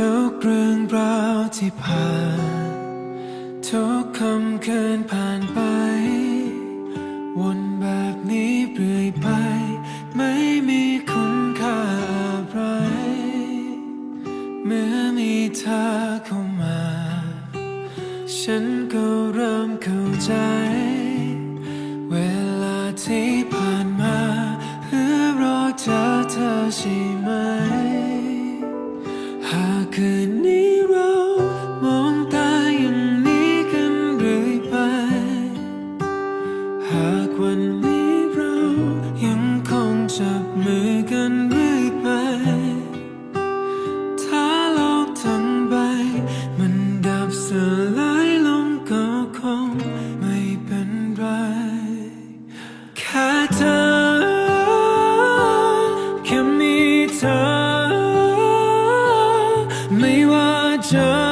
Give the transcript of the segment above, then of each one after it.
ทุกเรื่องราวที่ผ่าน ทุกคำเคืนผ่านไป วนแบบนี้เรื่อยไป ไม่มีคุณค่าอะไร เมื่อมีเธอเข้ามา ฉันก็เริ่มเข้าใจ เวลาที่ผ่าน ว่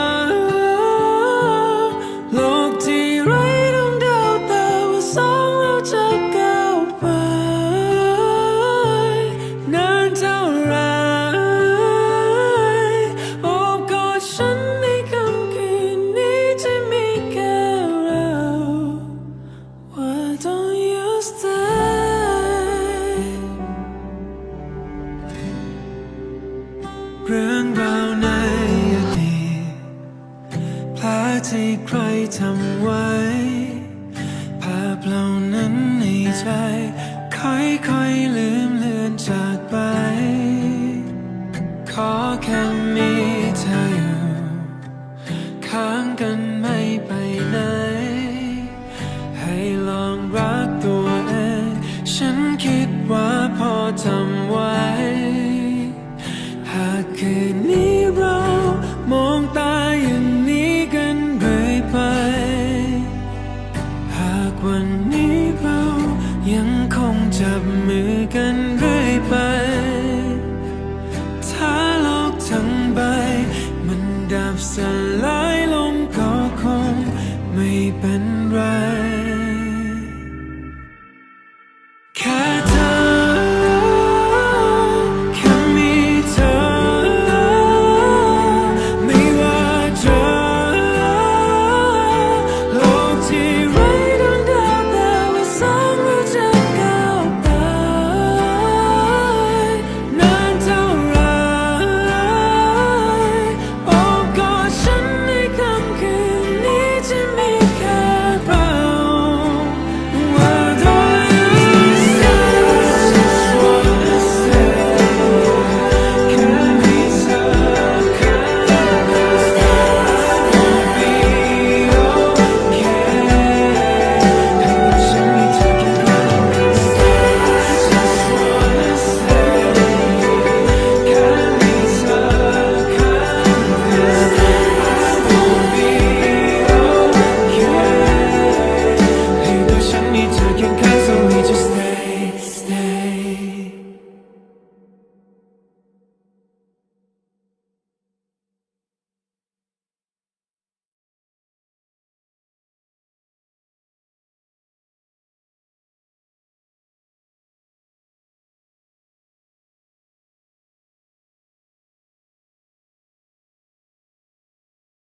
ที่ใครทำไว้ ภาพเหล่านั้นในใจ ค่อยๆลืมเลือนจากไป ขอแค่มีเธออยู่ค้างกันไม่ไปไหน ให้ลองรักตัวเอง ฉันคิดว่าพอทำไว้ หากคืนนี้ จับมือกันเรื่อยไป ถ้าโลกทั้งใบ มันดับสลายลงก็คงไม่เป็น